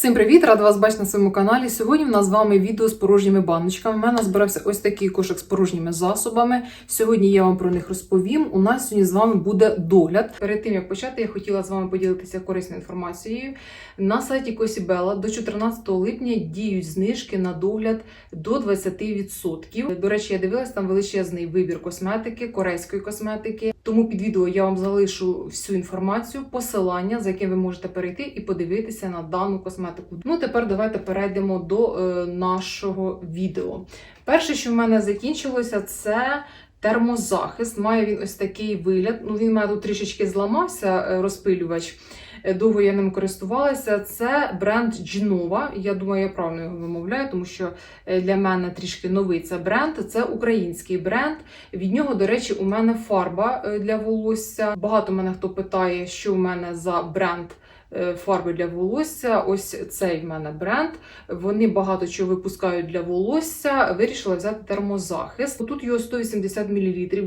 Всім привіт! Рада вас бачити на своєму каналі. Сьогодні в нас з вами відео з порожніми баночками. У мене збирався ось такий кошик з порожніми засобами. Сьогодні я вам про них розповім. У нас сьогодні з вами буде догляд. Перед тим як почати, я хотіла з вами поділитися корисною інформацією. На сайті Косібела до 14 липня діють знижки на догляд до 20%. До речі, я дивилась там величезний вибір косметики, корейської косметики. Тому під відео я вам залишу всю інформацію, посилання, за яким ви можете перейти і подивитися на дану косметику. Ну тепер давайте перейдемо до е, нашого відео. Перше, що в мене закінчилося, це. Термозахист має він ось такий вигляд. Ну він мене тут трішечки зламався е, розпилювач. Е, Довго я ним користувалася. Це бренд Genova. Я думаю, я правильно його вимовляю, тому що е, для мене трішки новий це бренд. Це український бренд. Від нього, до речі, у мене фарба для волосся. Багато мене хто питає, що в мене за бренд. Е, Фарби для волосся, ось цей в мене бренд. Вони багато чого випускають для волосся. Вирішила взяти термозахист. Тут його 180 мл.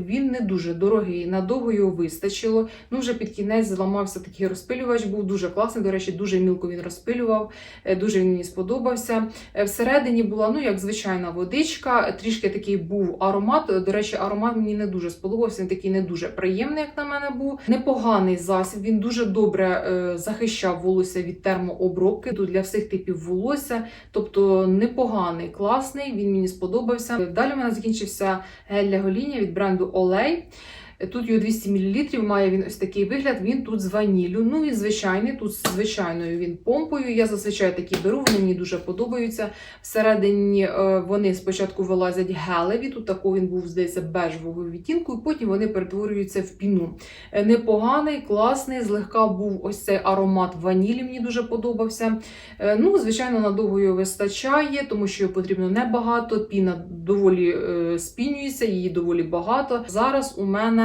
Він не дуже дорогий, надовго його вистачило. Ну вже під кінець зламався такий розпилювач. Був дуже класний. До речі, дуже мілко він розпилював. е, Дуже він мені сподобався. Е, Всередині була ну як звичайна водичка. Трішки такий був аромат. До речі, аромат мені не дуже сподобався. Він такий не дуже приємний, як на мене був. Непоганий засіб. Він дуже добре е, захищав волосся від термообробки. Для всіх типів волосся. Тобто непоганий, класний. Він мені сподобався. Далі в мене закінчився гель для гоління від бренду Олей. Тут його 200 мл, має він ось такий вигляд. Він тут з ваніллю. Ну він звичайний, тут з звичайною він помпою. Я зазвичай такі беру, вони мені дуже подобаються. Всередині е, вони спочатку вилазять гелеві, тут такий він був, здається, бежевого відтінку, і потім вони перетворюються в піну. Е, Непоганий, класний, злегка був ось цей аромат ванілі, мені дуже подобався. Е, Ну, звичайно, надовго його вистачає, тому що його потрібно небагато. Піна доволі спінюється, її доволі багато. Зараз у мене,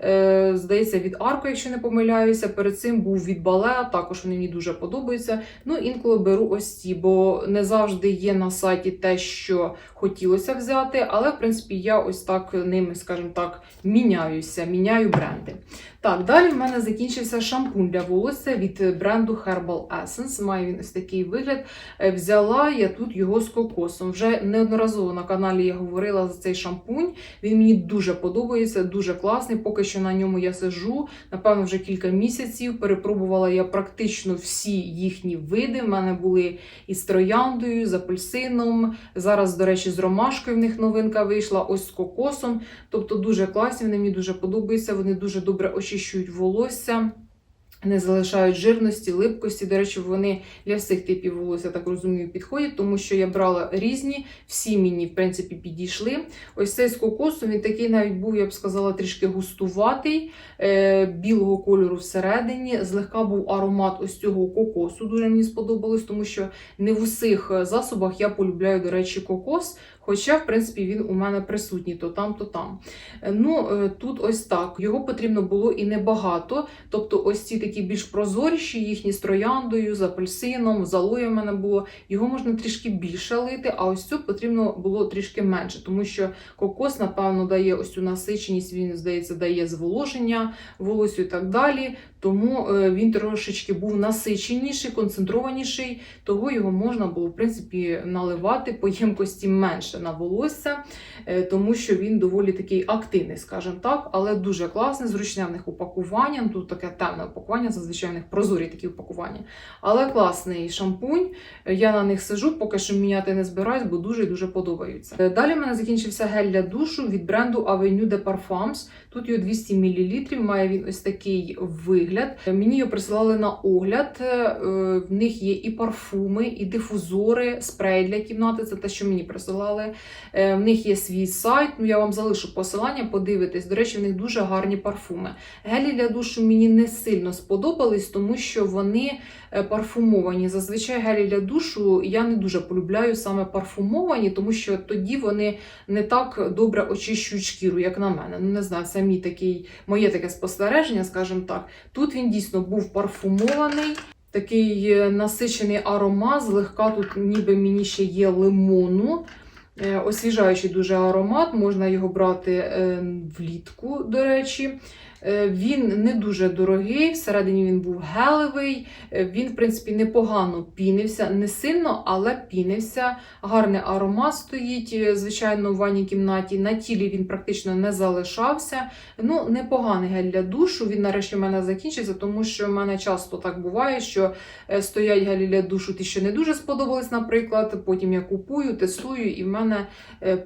е, здається, від Арко, якщо не помиляюся, перед цим був від Бале, також вони мені дуже подобаються. Ну, інколи беру ось ці, бо не завжди є на сайті те, що хотілося взяти, але в принципі я ось так ними, скажімо так, міняюся, міняю бренди. Так, далі в мене закінчився шампунь для волосся від бренду Herbal Essence. Має він ось такий вигляд. Е, Взяла я тут його з кокосом. Вже неодноразово на каналі я говорила за цей шампунь. Він мені дуже подобається, дуже класний. Поки що на ньому я сижу. Напевно, вже кілька місяців. Перепробувала я практично всі їхні види. В мене були і з трояндою, з апельсином. Зараз, до речі, з ромашкою в них новинка вийшла, ось з кокосом. Тобто дуже класні, вони мені дуже подобаються. Вони дуже добре очищують волосся. Не залишають жирності, липкості. До речі, вони для всіх типів волосся, так розумію, підходять, тому що я брала різні, всі мені, в принципі, підійшли. Ось цей з кокосом, він такий навіть був, я б сказала, трішки густуватий, е, білого кольору всередині. Злегка був аромат ось цього кокосу. Дуже мені сподобалось, тому що не в усіх е, засобах я полюбляю, до речі, кокос. Хоча, в принципі, він у мене присутній то там, то там. Е, Ну, е, тут ось так. Його потрібно було і небагато. Тобто, ось ці такі більш прозоріші, їхні з трояндою, з апельсином, з алоєм в мене було. Його можна трішки більше лити, а ось цю потрібно було трішки менше, тому що кокос, напевно, дає ось цю насиченість, він, здається, дає зволоження волосю і так далі. Тому е, він трошечки був насиченіший, концентрованіший, того його можна було, в принципі, наливати по ємкості менше на волосся, е, тому що він доволі такий активний, скажімо так, але дуже класний, зручне в них упакування. Тут таке темне упакування, зазвичай в них прозорі такі упакування. Але класний шампунь. Е, Я на них сижу, поки що міняти не збираюсь, бо дуже і дуже подобаються. Далі в мене закінчився гель для душу від бренду Avenue de Parfums. Тут його 200 мл, має він ось такий вигляд. Е, Мені його присилали на огляд. Е, В них є і парфуми, і дифузори, спрей для кімнати. Це те, що мені присилали. Е, В них є свій сайт. Ну я вам залишу посилання, подивитись. До речі, в них дуже гарні парфуми. Гелі для душу мені не сильно сподобались, тому що вони е, парфумовані. Зазвичай гелі для душу я не дуже полюбляю саме парфумовані, тому що тоді вони не так добре очищують шкіру, як на мене. Ну не знаю, це мій такий, моє таке спостереження, скажімо так. Тут він дійсно був парфумований. Такий е, насичений аромат, злегка тут ніби мені ще є лимону. Е, Освіжаючий дуже аромат, можна його брати е, влітку, до речі. Е, Він не дуже дорогий, всередині він був гелевий. Е, Він, в принципі, непогано пінився, не сильно, але пінився. Гарний аромат стоїть, е, звичайно, в ванній кімнаті. На тілі він практично не залишався. Ну, непоганий гель для душу. Він нарешті в мене закінчився, тому що в мене часто так буває, що стоять гелі для душу, ті, що не дуже сподобались, наприклад. Потім я купую, тестую, і в мене,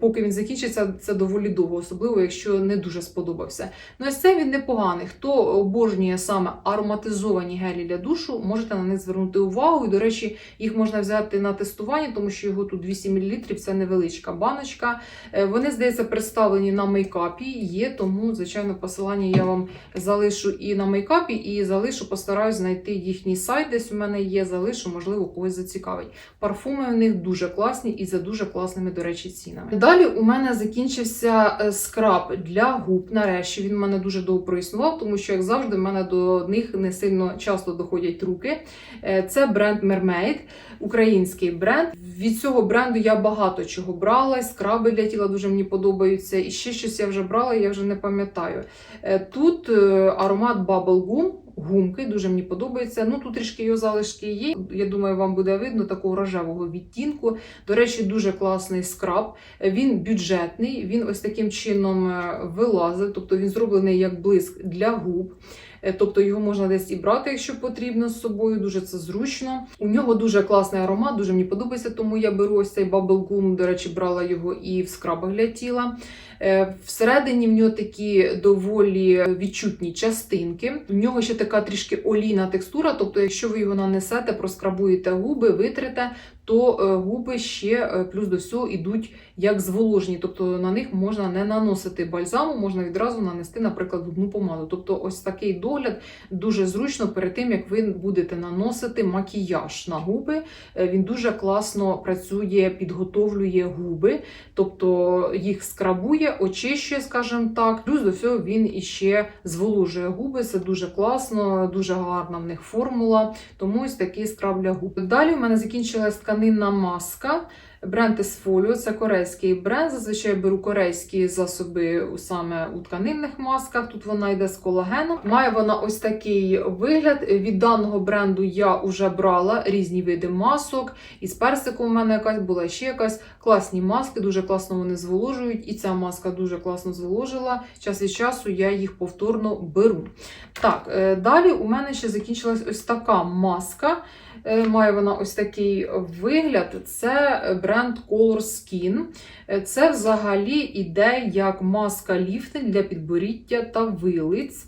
поки він закінчиться, це доволі довго, особливо якщо не дуже сподобався. Ну, ось це він непоганий. Хто обожнює саме ароматизовані гелі для душу, можете на них звернути увагу. І, до речі, їх можна взяти на тестування, тому що його тут 200 мл, це невеличка баночка. Е, Вони, здається, представлені на мейкапі. Є, тому, звичайно, посилання я вам залишу і на мейкапі, і залишу, постараюсь знайти їхній сайт. Десь у мене є, залишу, можливо, когось зацікавить. Парфуми у них дуже класні і за дуже класними, до речі, цінами. Далі у мене закінчився е, скраб для губ. Нарешті він у мене дуже довго проіснував, тому що, як завжди, в мене до них не сильно часто доходять руки. Е, Це бренд Mermaid, український бренд. Від цього бренду я багато чого брала. Скраби для тіла дуже мені подобаються. І ще щось я вже брала, я вже не пам'ятаю. Е, Тут е, аромат Bubble Gum. Гумки дуже мені подобається. Ну тут трішки його залишки є. Я думаю, вам буде видно такого рожевого відтінку. До речі, дуже класний скраб. Він бюджетний, він ось таким чином е, вилазить, тобто він зроблений як блиск для губ. Е, Тобто його можна десь і брати, якщо потрібно з собою. Дуже це зручно. У нього дуже класний аромат, дуже мені подобається, тому я беру ось цей Bubble Gum. До речі, брала його і в скрабах для тіла. Е, Всередині в нього такі доволі відчутні частинки. В нього ще така трішки олійна текстура. Тобто, якщо ви його нанесете, проскрабуєте губи, витрите, то е, губи ще е, плюс до всього йдуть як зволожені. Тобто на них можна не наносити бальзаму, можна відразу нанести, наприклад, губну помаду. Тобто, ось такий догляд дуже зручно перед тим, як ви будете наносити макіяж на губи. Він дуже класно працює, підготовлює губи, тобто їх скрабує, очищує, скажімо так. Плюс до всього він іще зволожує губи. Це дуже класно, дуже гарна в них формула. Тому ось такий скраб для губ. Далі в мене закінчилась тканинна маска. Бренд Esfolio, це корейський бренд. Зазвичай беру корейські засоби саме у тканинних масках. Тут вона йде з колагеном. Має вона ось такий вигляд. Від даного бренду я вже брала різні види масок. Із персиком у мене якась була ще якась класні маски, дуже класно вони зволожують. І ця маска дуже класно зволожила. Час від часу я їх повторно беру. Так, е, далі у мене ще закінчилась ось така маска. Е, Має вона ось такий вигляд. Це бренд Color Skin. Е, Це взагалі іде як маска ліфтинг для підборіття та вилиць.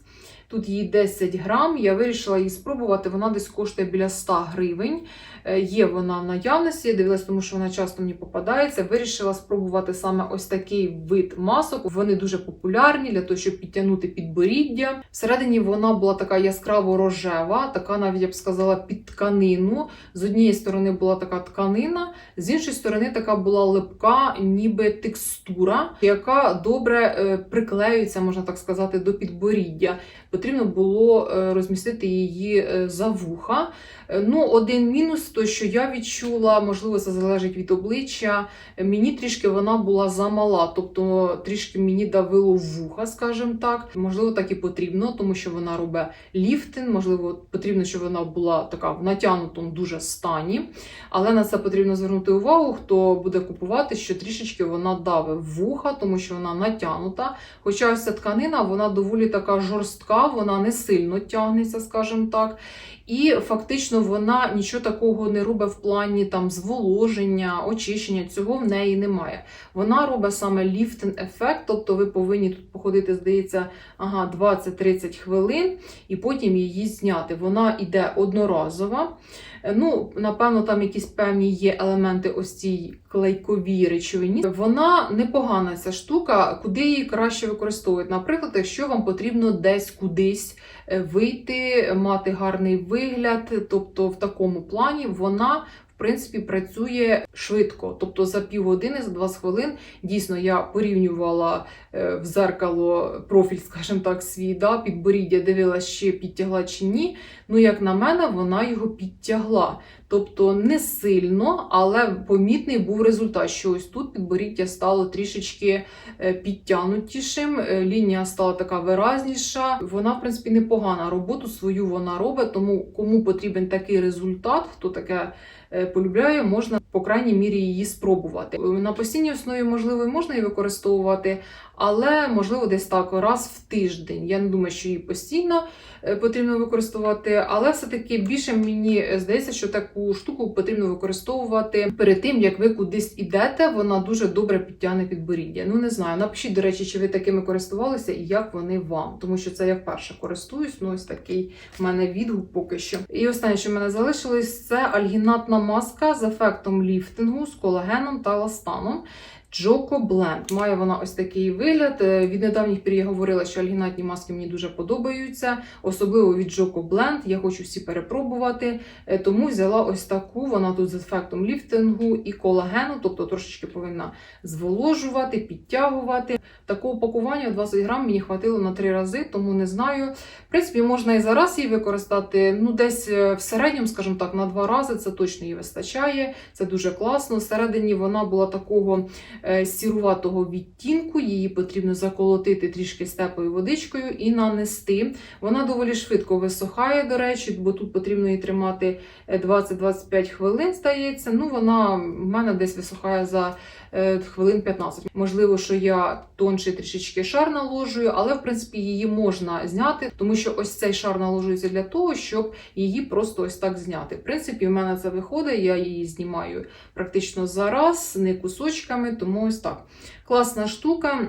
Тут їй 10 грам. Я вирішила її спробувати. Вона десь коштує біля 100 гривень. Е, Є вона в наявності, я дивилась, тому що вона часто мені попадається. Вирішила спробувати саме ось такий вид масок. Вони дуже популярні для того, щоб підтягнути підборіддя. Всередині вона була така яскраво рожева, така навіть я б сказала під тканину. З однієї сторони була така тканина, з іншої сторони така була липка, ніби текстура, яка добре е, приклеюється, можна так сказати, до підборіддя. Потрібно було е, розмістити її е, за вуха. Е, Ну, один мінус, то що я відчула, можливо, це залежить від обличчя. Мені трішки вона була замала, тобто трішки мені давило вуха, скажімо так. Можливо, так і потрібно, тому що вона робить ліфтинг. Можливо, потрібно, щоб вона була така в натягнутому дуже стані. Але на це потрібно звернути увагу, хто буде купувати, що трішечки вона давить вуха, тому що вона натягнута. Хоча ось ця тканина, вона доволі така жорстка, вона не сильно тягнеться, скажімо так. І фактично вона нічого такого не робить в плані там зволоження, очищення, цього в неї немає. Вона робить саме ліфтинг ефект, тобто ви повинні тут походити, здається, ага, 20-30 хвилин, і потім її зняти. Вона йде одноразова. Ну, напевно, там якісь певні є елементи ось цій клейковій речовині. Вона непогана ця штука, куди її краще використовують. Наприклад, якщо вам потрібно десь кудись вийти, мати гарний вигляд, тобто в такому плані вона. Принципі, працює швидко, тобто за півгодини, за 20 хвилин. Дійсно, я порівнювала е, в зеркало профіль, скажімо так, свій да, підборіддя, дивилася, чи підтягла чи ні. Ну, як на мене, вона його підтягла. Тобто не сильно, але помітний був результат, що ось тут підборіддя стало трішечки е, підтягнутішим, е, лінія стала така виразніша. Вона, в принципі, непогана. Роботу свою вона робить, тому кому потрібен такий результат, хто таке полюбляє, можна по крайній мірі її спробувати. На постійній основі, можливо, можна її використовувати, але можливо десь так раз в тиждень. Я не думаю, що її постійно е, потрібно використовувати, але все-таки більше мені е, здається, що таку штуку потрібно використовувати перед тим, як ви кудись ідете. Вона дуже добре підтягне підборіддя. Ну не знаю. Напишіть, до речі, чи ви такими користувалися і як вони вам, тому що це я вперше користуюсь. Ну ось такий в мене відгук поки що. І останнє, що в мене залишилось, це альгінатна маска з ефектом ліфтингу, з колагеном та ластаном. Джоко Бленд. Має вона ось такий вигляд. Е, Від недавніх пір я говорила, що альгінатні маски мені дуже подобаються, особливо від Джоко Бленд. Я хочу всі перепробувати. Е, Тому взяла ось таку. Вона тут з ефектом ліфтингу і колагену, тобто трошечки повинна зволожувати, підтягувати. Такого пакування 20 грам мені хватило на три рази, тому не знаю. В принципі, можна і зараз її використати. Ну, десь е, в середньому, скажімо так, на два рази це точно її вистачає. Це дуже класно. Всередині вона була такого сіруватого відтінку. Її потрібно заколотити трішки степою водичкою і нанести. Вона доволі швидко висохає, до речі, бо тут потрібно її тримати е, 20-25 хвилин, здається. Ну, вона в мене десь висохає за е, хвилин 15. Можливо, що я тонший трішечки шар наложую, але в принципі її можна зняти, тому що ось цей шар наложується для того, щоб її просто ось так зняти. В принципі, в мене це виходить, я її знімаю практично зараз, не кусочками, тому ось так. Класна штука.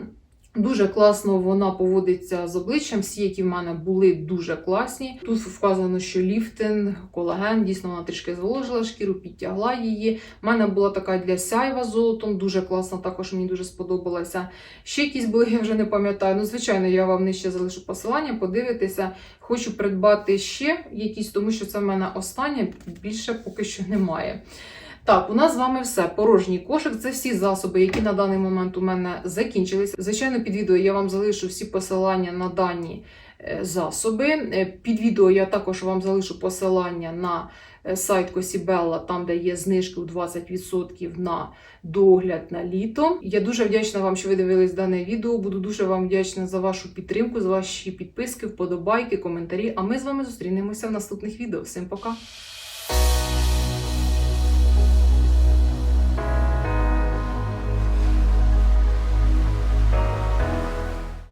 Дуже класно вона поводиться з обличчям. Всі, які в мене були, дуже класні. Тут вказано, що ліфтинг, колаген, дійсно вона трішки зволожила шкіру, підтягла її. У мене була така для сяйва з золотом, дуже класна, також мені дуже сподобалася. Ще якісь були, я вже не пам'ятаю. Ну, звичайно, я вам нижче залишу посилання, подивитися. Хочу придбати ще якісь, тому що це в мене останнє, більше поки що немає. Так, у нас з вами все. Порожній кошик. Це всі засоби, які на даний момент у мене закінчилися. Звичайно, під відео я вам залишу всі посилання на дані е, засоби. Е, Під відео я також вам залишу посилання на е, сайт Косібелла, там де є знижки у 20% на догляд на літо. Я дуже вдячна вам, що ви дивились дане відео. Буду дуже вам вдячна за вашу підтримку, за ваші підписки, вподобайки, коментарі. А ми з вами зустрінемося в наступних відео. Всім пока!